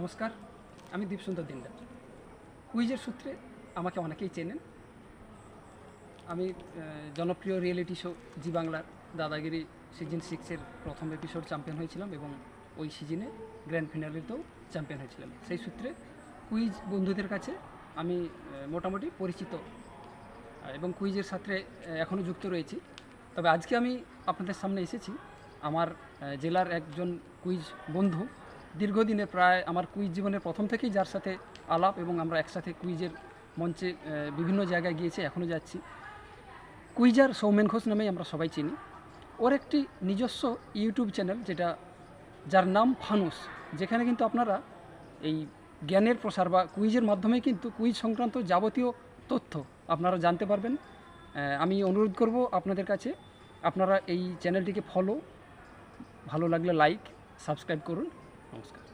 নমস্কার, আমি দীপসুন্দর দিনদার। কুইজের সূত্রে আমাকে অনেকেই চেনেন। আমি জনপ্রিয় রিয়েলিটি শো জি বাংলার দাদাগিরি সিজন সিক্সের প্রথম এপিসোড চ্যাম্পিয়ন হয়েছিলাম এবং ওই সিজনে গ্র্যান্ড ফিনালেতেও চ্যাম্পিয়ন হয়েছিলাম। সেই সূত্রে কুইজ বন্ধুদের কাছে আমি মোটামুটি পরিচিত। এবং কুইজের সাথে এখনও যুক্ত রয়েছি। তবে আজকে আমি আপনাদের সামনে এসেছি। আমার জেলার একজন কুইজ বন্ধু দীর্ঘদিনে প্রায় আমার কুইজ জীবনের প্রথম থেকেই যার সাথে আলাপ এবং আমরা একসাথে কুইজের মঞ্চে বিভিন্ন জায়গায় গিয়েছি, এখনও যাচ্ছি। কুইজার সৌমেন ঘোষ নামেই আমরা সবাই চিনি। ওর একটি নিজস্ব ইউটিউব চ্যানেল যেটা, যার নাম ফানুস, যেখানে কিন্তু আপনারা এই জ্ঞানের প্রসার বা কুইজের মাধ্যমে কিন্তু কুইজ সংক্রান্ত যাবতীয় তথ্য আপনারা জানতে পারবেন। আমি অনুরোধ করব আপনাদের কাছে, আপনারা এই চ্যানেলটিকে ফলো, ভালো লাগলে লাইক, সাবস্ক্রাইব করুন। নমস্কার